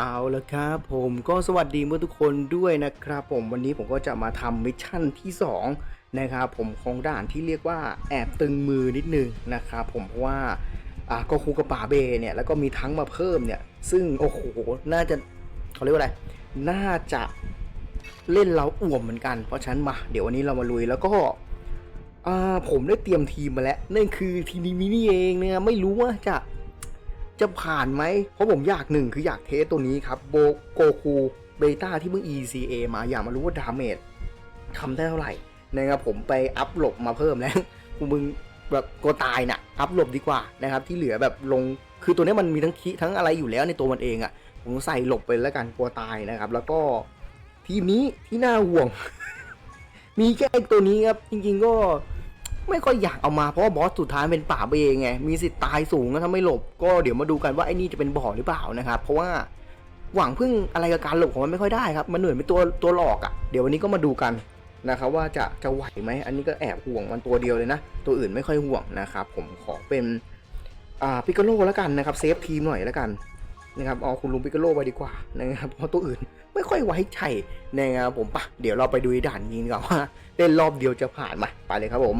เอาละครับผมก็สวัสดีเมื่อทุกคนด้วยนะครับ ผมวันนี้ผมก็จะมาทำมิชชั่นที่ 2 นะครับผมของด่านที่เรียกว่าแอบตึงมือนิดนึงนะครับผมเพราะว่าอ่าก็คูกระป่าเบเนี่ยแล้วก็มีทั้งมาเพิ่มเนี่ย ซึ่งโอ้โหน่าจะเขาเรียกว่าอะไร น่าจะเล่นเราอ่วมเหมือนกัน เพราะฉะนั้นมาเดี๋ยววันนี้เรามาลุยแล้วก็อ่าผมได้เตรียมทีมมาแล้วนั่นคือทีมนี้นี่เองนะครับไม่รู้ว่าจะ จะผ่านไหม เพราะผมอยากหนึ่งคืออยากเทสตัวนี้ครับโบโกคูเบต้าที่เพิ่ง ECA มาอยากมารู้ว่าดาเมจทำได้เท่าไหร่นะครับผมไปอัพหลบมาเพิ่มแล้วกูมึงแบบกลัวตายน่ะอัพหลบดีกว่านะครับที่เหลือแบบลงคือตัวนี้มันมีทั้งคิทั้งอะไรอยู่แล้วในตัวมันเองอะ่ะผมใส่หลบไปแล้วกันกลัวตายนะครับ แล้วก็ทีมนี้ที่น่าห่วง มีแค่ตัวนี้ครับจริงๆก็ ไม่ค่อยอยากเอามาเพราะว่าบอสสุดท้ายเป็นป่าเบงไงมีสิทธิ์ตายสูงนะถ้าไม่หลบ ก็เดี๋ยวมาดูกันว่าไอ้นี่จะเป็นบ่อหรือเปล่านะครับ เพราะว่าหวังพึ่งอะไรกับการหลบของมันไม่ค่อยได้ครับ มันเหนื่อยเป็นตัวตัวหลอกอะ่ะเดี๋ยววันนี้ก็มาดูกันนะครับว่าจะจะไหวไหมอันนี้ก็แอบห่วงมันตัวเดียวเลยนะ ตัวอื่นไม่ค่อยห่วงนะครับผมขอเป็นอ่าปิกาโลแล้วกันนะครับเซฟทีมหน่อยแล้วกันนะครับเอาคุณลุงปิกาโลไปดีกว่านะครับเพราะตัวอื่นไม่ค่อยไว้ใจนะครับผมปะเดี๋ยวเราไปดูด่านยิงกันว่าเล่นรอบเดียวจะผ่านไหมไปเลยครับผม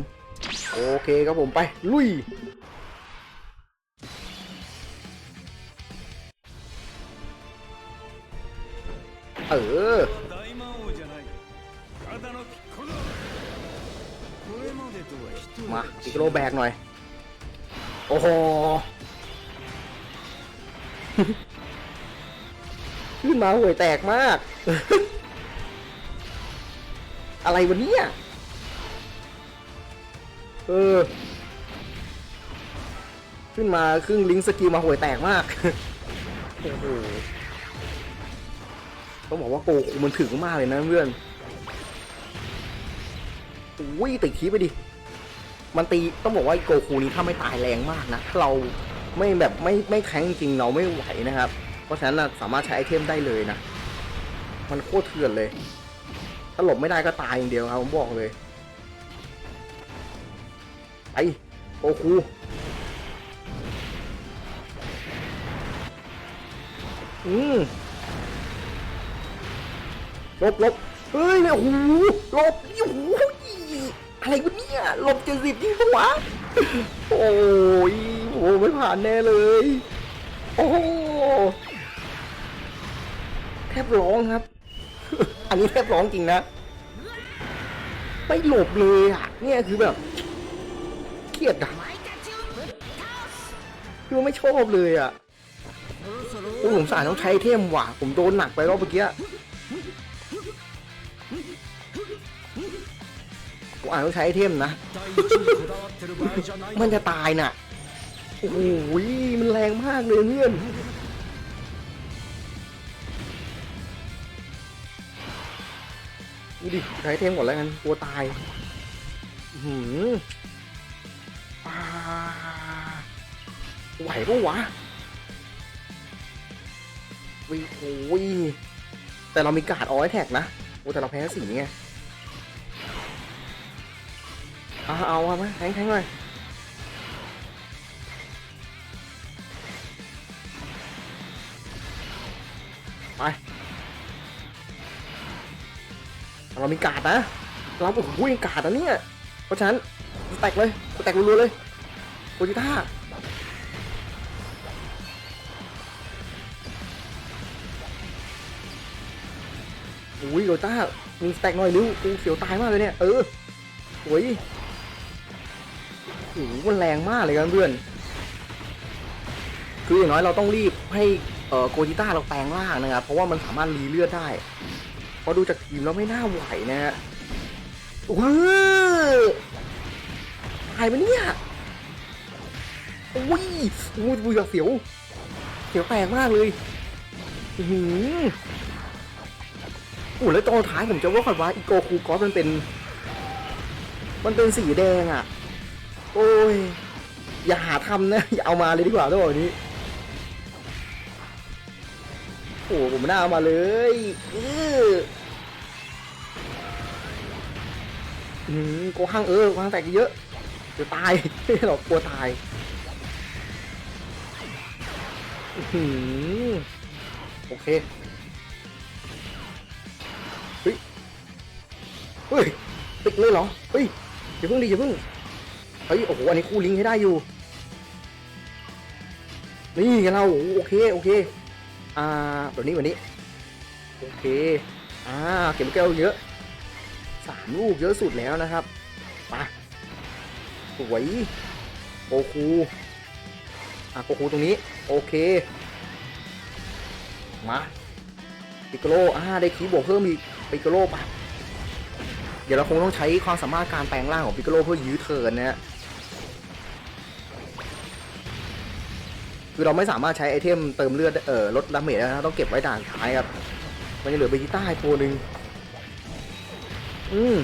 โอเคครับผมไป ลุย เออมาพิกโลแบกหน่อย โอ้โหขึ้นมาห่วยแตกมาก อะไรวะเนี่ย เออ ขึ้นมาครึ่งลิงก์สกิลมาห่วยแตกมาก โอ้โหต้องบอกว่าโกคูมันถึงมากเลยนะเพื่อนอุ้ยติดคีไปดิ มันตีต้องบอกว่าโกคูนี้ถ้าไม่ตายแรงมากนะถ้าเราไม่แบบไม่ไม่แข็งจริงเราไม่ไหวนะครับ เพราะฉะนั้นสามารถใช้ไอเทมได้เลยนะ มันโคตรเถื่อนเลย ถ้าหลบไม่ได้ก็ตายอย่างเดียวครับผมบอกเลย ไปโกคูอืมหลบหลบเฮ้ยโอ้โหหลบโอ้โหอะไรวะเนี่ยหลบเจ็ดสิบจริงปะวะโอ้ยโอ้ไม่ผ่านแน่เลย โอ้แทบร้องครับ อันนี้แทบร้องจริงนะ ไม่หลบเลยอะ เนี่ยคือแบบ ลียดอะคือไม่ชอบเลยอะโอ้ผมสารต้องใช้เทมว่ะ ผมโดนหนักไปรอบเมื่อกี้ผมอ่านต้องใช้เทมนะ มันจะตายน่ะ โอ้ยมันแรงมากเลยเพื่อนดูดิใช้เทมก่อนแล้วกันกลัวตายหืม ไหวปะวะวิโอ้ยแต่เรามีการ์ดออยแท็กนะโอ้แต่เราแพ้สีไงเอาเอาเอามาแทงแทงหน่อยไปเรามีการ์ดนะเราโอ้โหยังการ์ดนะเนี่ยเพราะฉะนั้นแตกเลยแตกรัวๆเลยโคจิต้า อุ้ยโรต้ามีสแต็กหน่อยนิ้วกูเสียวตายมากเลยเนี่ยเออโอ้ยโอ้โหมันแรงมากเลยครับเพื่อน คืออย่างน้อยเราต้องรีบให้เอ่อโกจิต้าเราแปลงร่างนะครับ เพราะว่ามันสามารถรีเลือดได้เพราะดูจากทีมแล้วไม่น่าไหวนะฮะว้าตายไปเนี่ยอุ้ยอุ้ยอุ้ยเสียว เสียวแตกมากเลย อือ อโอ้แล้วตอนท้ายผมจะว่าก่อนว่าอีโกคูกอสมันเป็น มันเป็นสีแดงอะ โอ้ย อย่าหาทำนะ อย่าเอามาเลยดีกว่าต้องบอกแบบนี้ โอ้ผมไม่น่าเอามาเลยเอออืมโกหังเออโกหังแตกเยอะเดี๋ยวตายหรอกกลัวตายโอเค เฮ้ยติดเลยเหรอเฮ้ยอย่าเพิ่งดิอย่าเพิ่งเฮ้ยโอ้โหอันนี้คู่ลิงให้ได้อยู่นี่ไงเราโอเคโอเคอ่าแบบนี้แบบนี้โอเคอ่าเก็บแก้วเยอะสามลูกเยอะสุดแล้วนะครับไปสวยโกคูอะโกคูตรงนี้โอเคมาปิกโกโลอ่าได้คีบวกเพิ่มอีกปิกโกโลไป เดี๋ยวเราคงต้องใช้ความสามารถการแปลงร่างของปิกโกโลเพื่อยื้อเทินนะฮะคือเราไม่สามารถใช้ไอเทมเติมเลือดเอ่อลดดาเมจได้นะต้องเก็บไว้ด่านท้ายครับ มันจะเหลือเบจิต้าอีกตัวหนึ่งอืม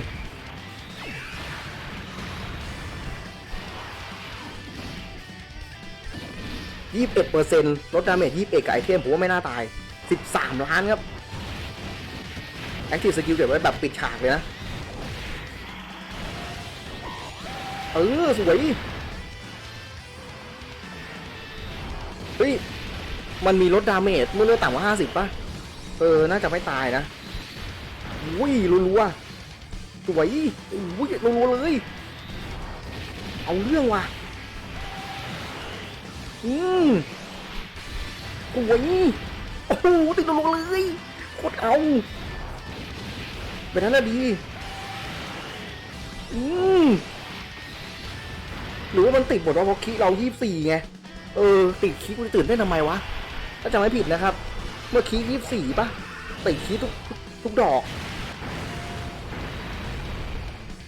ยี่สิบเอ็ดเปอร์เซ็นต์ลดดาเมจยี่สิบเอ็ดกับไอเทมผมว่าไม่น่าตายสิบสามล้านครับ แอคทีฟสกิลเก็บไว้แบบปิดฉากเลยนะ เออสวยเฮ้ยมันมีลดดาเมจเมื่อเลือดต่ำกว่าห้าสิบป่ะ เออ น่าจะไม่ตายนะอุ้ยรัวๆสวยอุ้ยรัวๆเลย เอาเรื่องว่ะ อืมโอ้ยโอ้โหติดลงเลยโคตรเอาแบบนั้นน่ะดี อืม หรือว่ามันติดหมดว่าเพราะคิเรายี่สี่ไง เออ ติดคิกูตื่นได้ทำไมวะ ถ้าจำไม่ผิดนะครับ เมื่อคียี่สี่ปะติดคีทุกทุกดอก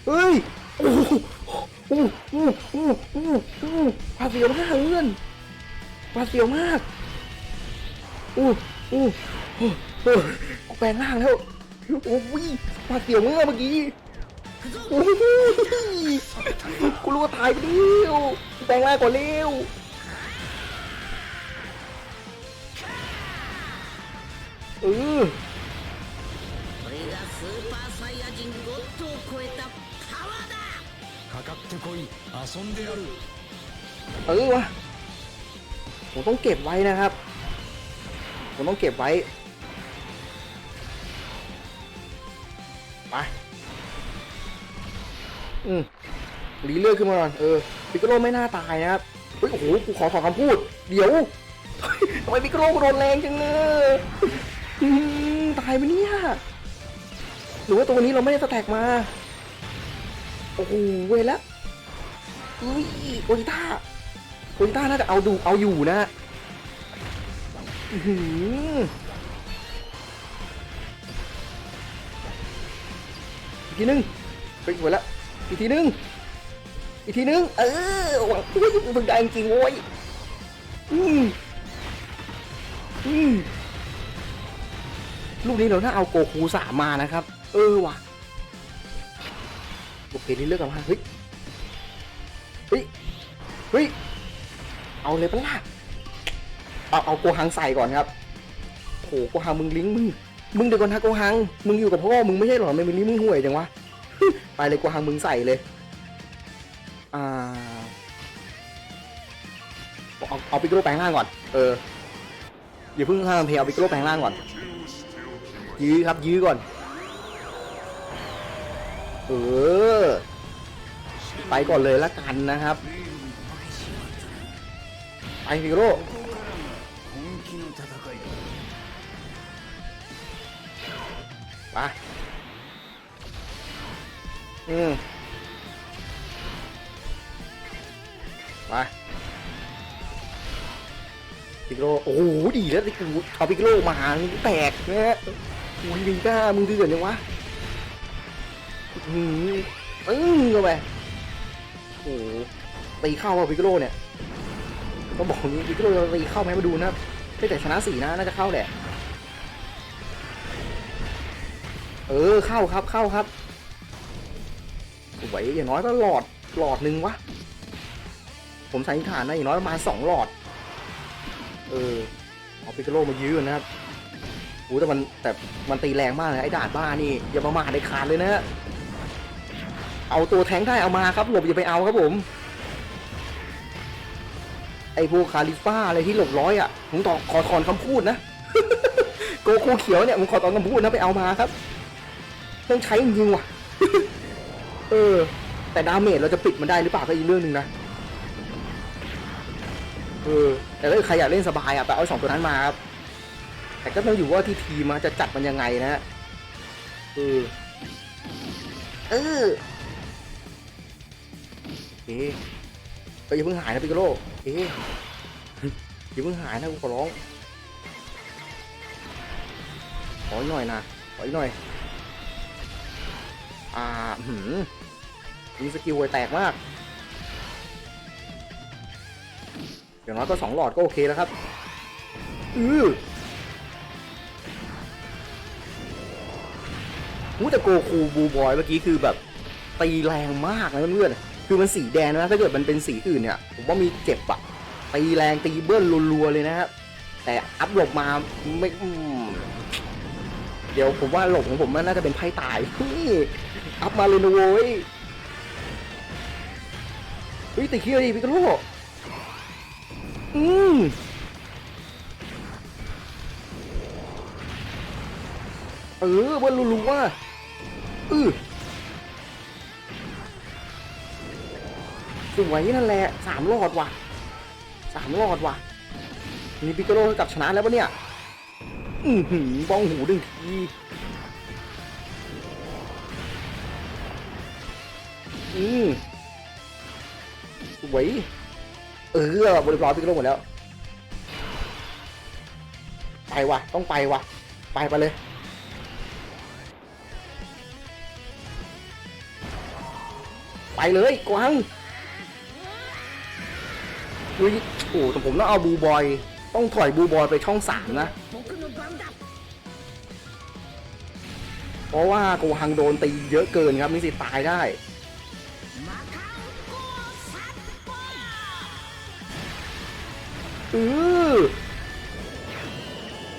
เฮ้ย โอ้โหโอ้โหโอ้โหโอ้โหโอ้โหพาเสียวมากเพื่อนหวาเสียวมากอู้อู้โอ้โอ้กูแปลงร่างแล้ว โอ้ยหวาเสียวมากเมื่อกี้ กูรู้ว่าตายไปแล้วแต่งแร่างก่าเร็วเออเออวะผมต้องเก็บไว้นะครับ ผมต้องเก็บไว้ไป อืมรีเลือดขึ้นมาหน่อยเออปิกโกโลไม่น่าตายนะครับเฮ้ยโอ้โหกูขอถอนคำพูด เดี๋ยวทำไมปิกโกโลกูโดนแรงจังเลยอืมตายไปเนี่ยหรือว่าตัวนี้เราไม่ได้สแต็กมา โอ้โหเวรละเฮ้ยโอจิต้าโอจิต้าน่าจะเอาดูเอาอยู่นะอื้อหืออีกทีนึงไปหมดแล้ว อีกทีนึง อีกทีนึง เออหวังเฮ้ยมึงได้จริงโว้ย อืมอืมลูกนี้เราถ้าเอาโกคูสามมานะครับ เออว่ะโอเคนี่เลือกกันว่าเฮ้ย เฮ้ย เฮ้ย เอาเลยปะล่ะเอาเอาโกหังใส่ก่อนครับโหโกหังมึงลิงมึง มึงเดี๋ยวก่อนนะโกหัง มึงอยู่กับพ่อมึงไม่ใช่หรอไม่เป็นลิงมึงห่วยจังวะ เลยโกหังมึงใส่เลย อ่า เอาเอาปิกโกโลแปลงร่างก่อน เออ อย่าเพิ่งห้ามเพลเอาปิกโกโลแปลงร่างก่อน ยื้อครับ ยื้อก่อน เออ ไปก่อนเลยละกันนะครับ ไปปิกโกโล อืมไปปิกโลโอ้โหดีแล้วที่กูเอาปิกโลมาหาแตกนะฮะโอ้ยวิงก้ามึงเดือดยังวะอืมปึ้งเข้าไปโอ้โหตีเข้าว่ะปิกโลเนี่ยต้องบอกว่างนี้ปิกโลตีเข้าไหมมาดูนะครับไม่แต่ชนะสี่นะน่าจะเข้าแหละเออเข้าครับเข้าครับ วยอย่างน้อยก็หลอดหลอดหนึ่งวะ ผมใสันนิษฐานนะอย่างน้อยประมาณสองหลอด เออเอาปิกาโลมายื้อนะครับโอ้แต่มันแต่มันตีแรงมากเลยไอ้ด่านบ้านี่อย่าประมาทในขาดเลยนะเอาตัวแทงได้เอามาครับหลบอย่าไปเอาครับผมไอ้พวกคาลิฟ้าอะไรที่หลบร้อยอะผมต่อขอถอนคำพูดนะตัวคูเขียวเนี่ยผมขอตอนคำพูดนะไปเอามาครับ ต้องใช้จริงว่ะ เออ แต่ดาเมจเราจะปิดมันได้หรือเปล่าก็อีกเรื่องหนึ่งนะเออแต่ถ้าใครอยากเล่นสบายอะไปเอาสองตัวนั้นมาครับแต่ก็ต้องอยู่ว่าที่ทีมาจะจัดมันยังไงนะฮะเออเออเอ๊ะก็อย่าเพิ่งหายนะปิกโลเอ๊อย่าเพิ่งหายนะกูขอร้องขออีกหน่อยนะขออีกหน่อย อ่าหืม มีสกิลไวแตกมาก อย่างน้อยก็สองหลอดก็โอเคแล้วครับ อือหูแต่โกคูบูบอยเมื่อกี้คือแบบตีแรงมากนะเพื่อนๆ คือมันสีแดงนะ ถ้าเกิดมันเป็นสีอื่นเนี่ย ผมว่ามีเจ็บอะตีแรงตีเบิ้ลรัวๆเลยนะครับ แต่อัพหลบมาไม่เดี๋ยวผมว่าหลบของผมมันน่าจะเป็นไพ่ตายนี่อัพมาเลยนะโว้ย เฮ้ยตีเคียวดิพิกาโลอืมเออเบิ้ลรัวๆอือสวยนั่นแหละสามรอดว่ะสามรอดว่ะนี่ปิกโกโลกลับชนะแล้วปะเนี่ย อือหือบ้องหูดึงทีอืม สวย เออบริบาลพิกโลหมดแล้ว ไปวะต้องไปวะไปไปเลย ไปเลยกวางอุ้ยโอ้แต่ผมต้องเอาบูบอย ต้องถอยบูบอยไปช่องสามนะ เพราะว่าโกหังโดนตีเยอะเกินครับมีสิตายได้ เออ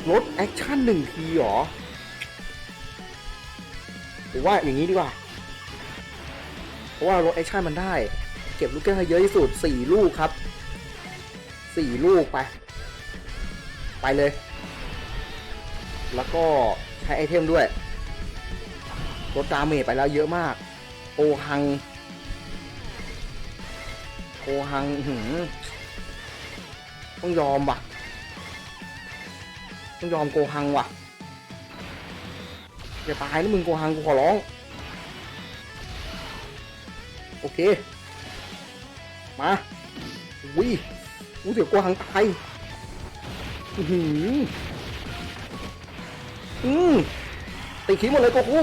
ลดแอคชั่นหนึ่งทีหรอผมว่าอย่างนี้ดีกว่า เพราะว่าลดแอคชั่นมันได้ เก็บลูกแก้วให้เยอะที่สุดสี่ลูกครับสี่ลูกไป ไปเลย แล้วก็ใช้ไอเทมด้วยลดดาเมจไปแล้วเยอะมาก โอฮัง โอฮังหือ ต้องยอมว่ะ ต้องยอมโกหังว่ะอย่าตายนะมึงโกหังกูขอร้อง โอเค มาวิอู้เดี๋ยโกหังตายอือหืออืมตีขีหมดเลยโกคู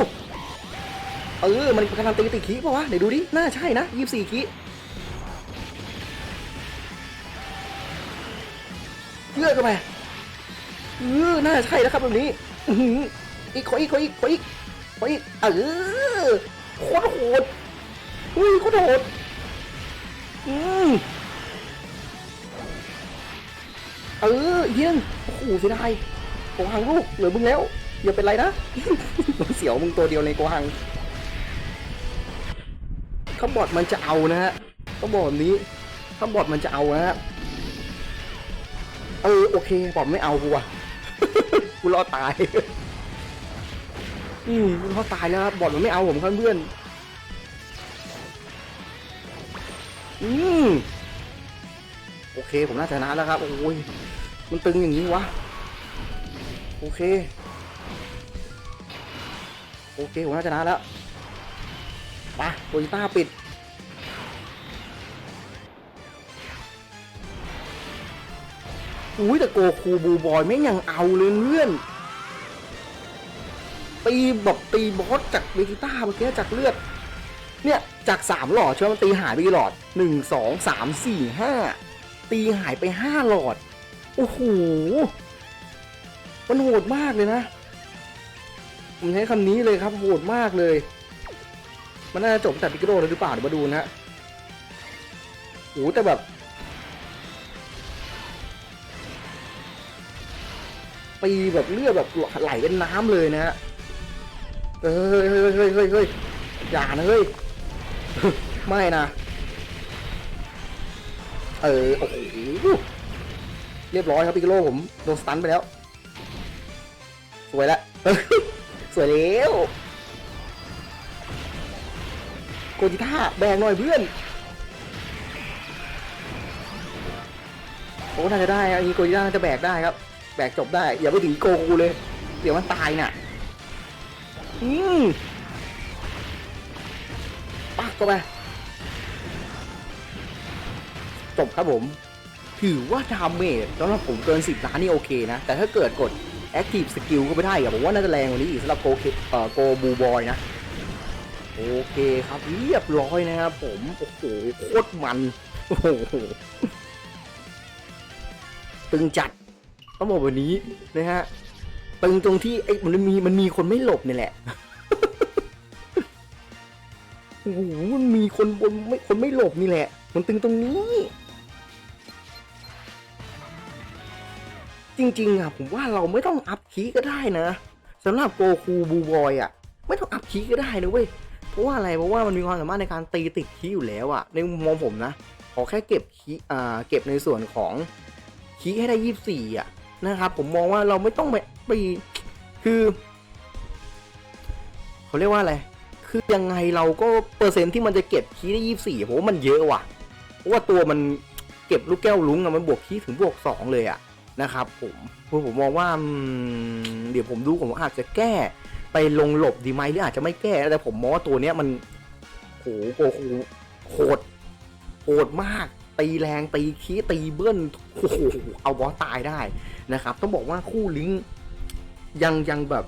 เออมันกำลังตีตีขีป่าวะเดี๋ยวดูดิ น่าใช่นะยี่สิบสี่ขี เลือกกันไปเออน่าใช่แล้วครับแบบนี้อีกขออีกขออีกขออีกขออีกเออโคตรโหดอุ้ยโคตรโหดอืมเออเยี่ยงโอ้โหเสียดายโกหังลูกเหลือมึงแล้วอย่าเป็นไรนะเสียวมึงตัวเดียวในโกหังเขาบอดมันจะเอานะฮะเขาบอกแบบนี้เขาบอดมันจะเอานะฮะ เออโอเคบอมไม่เอากูว่ะกูรอดตาย อืมกูรอดตายแล้วบอดมันไม่เอาผมครับเพื่อน อืมโอเคผมน่าชนะแล้วครับโอ้ยมันตึงอย่างนี้วะโอเค โอเคผมน่าชนะแล้วไปโตโยต้าปิด อุ้ยแต่โกคูบูบอยไม่งยังเอาเลยเพื่อนตีแบบตีบอสจากเวจิต้าเมื่อกี้จากเลือด เนี่ยจากสามหลอดเชื่อมันตีหายไปกี่หลอดหนึ่งสองสามสี่ห้าตีหายไปห้าหลอด โอ้โห มันโหดมากเลยนะผมใช้คำนี้เลยครับ โหดมากเลย มันน่าจะจบแต่ปิกโดแล้วหรือเปล่าเดี๋ยวมาดูนะฮะโอ้แต่แบบ ตีแบบเลือดแบบไหลเป็นน้ำเลยนะฮะเฮ้ยเฮ้ยเฮ้ยเฮ้ยเฮ้ยอย่านะเฮ้ยไม่นะ เออโอ้โหเรียบร้อยครับพิกโลผมโดนสตันไปแล้ว สวยละสวยแล้วโกจิต้าแบกหน่อยเพื่อนโอ้น่าจะได้อะอีโกจิต้าน่าจะแบกได้ครับ แบกจบได้ อย่าไปถึงโกกูเลย เดี๋ยวมันตายน่ะ อืมปักเข้าไป จบครับผม ถือว่าดาเมจสำหรับผมเกิน 10 ล้านนี่โอเคนะ แต่ถ้าเกิดกด Active Skill ก็ไม่ได้อะผมว่าน่าจะแรงกว่านี้อีกสำหรับโกเคเอ่อโกบูบอยนะ โอเคครับเรียบร้อยนะครับผม โอ้โหโคตรมัน โอ้โหตึงจัด ต้องบอกวันนี้นะฮะตึงตรงที่ไอ้มันมีมันมีคนไม่หลบนี่แหละโอ้โหมันมีคนบนไม่คนไม่หลบนี่แหละ มันตึงตรงนี้ จริงๆอะผมว่าเราไม่ต้องอัพคีก็ได้นะสำหรับโกคูบูบอยอะไม่ต้องอัพคีก็ได้นะเว้ยเพราะว่าอะไรเพราะว่ามันมีความสามารถในการตีติดคีอยู่แล้วอะในมุมมองผมนะขอแค่เก็บคีอ่าเก็บในส่วนของคีให้ได้ยี่สิบสี่อะ นะครับ ผมมองว่าเราไม่ต้องไปไปคือเขาเรียกว่าอะไร คือยังไงเราก็เปอร์เซ็นต์ที่มันจะเก็บคีได้ยี่สี่ผมว่ามันเยอะว่ะ เพราะว่าตัวมันเก็บลูกแก้วลุ้งอะมันบวกคีถึงบวกสองเลยอะนะครับ ผมคือผมมองว่าเดี๋ยวผมดูผมอาจจะแก้ไปลงหลบดีไหมหรืออาจจะไม่แก้แต่ผมมองว่าตัวเนี้ยมันโหโหโหโหดโหดมาก ตีแรงตีคีตีเบิ้ลโอ้โหเอาบอสตายได้ นะครับ ต้องบอกว่าคู่ลิงก์ยังยังแบบ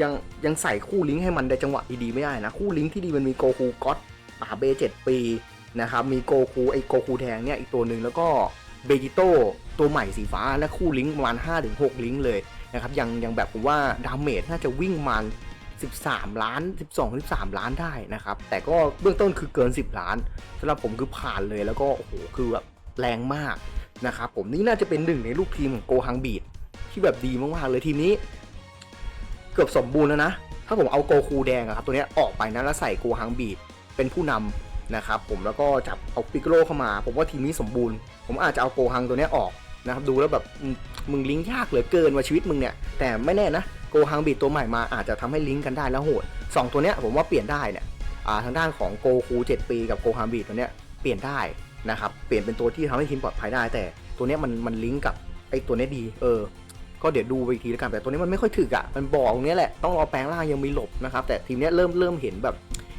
ยังยังใส่คู่ลิงก์ให้มันในจังหวะดีๆไม่ได้นะ คู่ลิงก์ที่ดีมันมีโกคูก็อตป่าเบเจ็ดปีนะครับมีโกคูไอโกคูแทงเนี่ยอีกตัวหนึ่งแล้วก็เบจิโตตัวใหม่สีฟ้าและคู่ลิงก์ประมาณ 5-6 ลิงก์เลยนะครับยังยังแบบผมว่าดาเมจน่าจะวิ่งมัน13 ล้าน 12-13 ล้านได้นะครับ แต่ก็เบื้องต้นคือเกิน 10 ล้านสำหรับผมคือผ่านเลยแล้วก็โอ้โหคือแบบแรงมาก นะครับผมนี่น่าจะเป็นหนึ่งในลูกทีมของโกฮังบีดที่แบบดีมากๆเลยทีมนี้ เกือบสมบูรณ์แล้วนะ ถ้าผมเอาโกคูแดงอะครับตัวเนี้ยออกไปนะแล้วใส่โกฮังบีดเป็นผู้นำนะครับผมแล้วก็จับเอาปิกโลเข้ามา ผมว่าทีมนี้สมบูรณ์ ผมอาจจะเอาโกฮังตัวเนี้ยออกนะครับดูแล้วแบบมึงลิงก์ยากเหลือเกินว่าชีวิตมึงเนี่ย แต่ไม่แน่นะโกฮังบีดตัวใหม่มาอาจจะทำให้ลิงก์กันได้แล้วโหดสองตัวเนี้ยผมว่าเปลี่ยนได้เนี่ยทางด้านของโกคู7ปีกับโกฮังบีดตัวเนี้ยเปลี่ยนได้ นะครับเปลี่ยนเป็นตัวที่ทำให้ทีมปลอดภัยได้ แต่ตัวนี้มันมันลิงก์กับไอ้ตัวนี้ดี เออ ก็เดี๋ยวดูไปอีกทีแล้วกันแต่ตัวนี้มันไม่ค่อยถึกอะ่ะมันบอกตรงนี้แหละต้องรอแปลงร่างยังมีหลบนะครับแต่ทีมนี้เริ่มเริ่มเห็นแบบ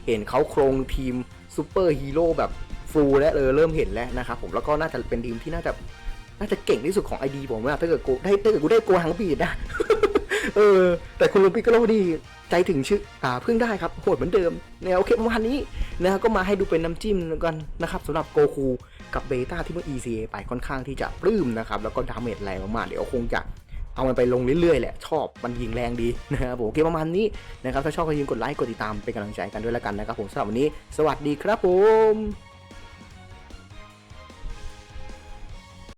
เห็นเขาโครงทีมซูเปอร์ฮีโร่แบบฟูลแล้วเออเริ่มเห็นแล้วนะครับผมแล้วก็น่าจะเป็นทีมที่น่าจะน่าจะเก่งที่สุดของไอดีผมว่าถ้าเกิดกูได้ถ้าเกิดกูได้โกหังบีดนะเออ แต่คุณลุงปิกโกโลดี ใจถึงชื่ออ่าเพิ่งได้ครับโหดเหมือนเดิมแนวโอเคประมาณนี้นะครับก็มาให้ดูเป็นน้ำจิ้มกันนะครับสำหรับโกคูกับเบต้าที่เมื่อ ECA ไปค่อนข้างที่จะปลื้มนะครับแล้วก็ดาเมจแรงมากเดี๋ยวคงจะเอามันไปลงเรื่อยๆแหละ ชอบมันยิงแรงดีนะครับผมโอเคประมาณนี้นะครับถ้าชอบก็อย่าลืมกดไลค์กดติดตามเป็นกำลังใจกันด้วยแล้วกันนะครับผมสำหรับวันนี้ สวัสดีครับผม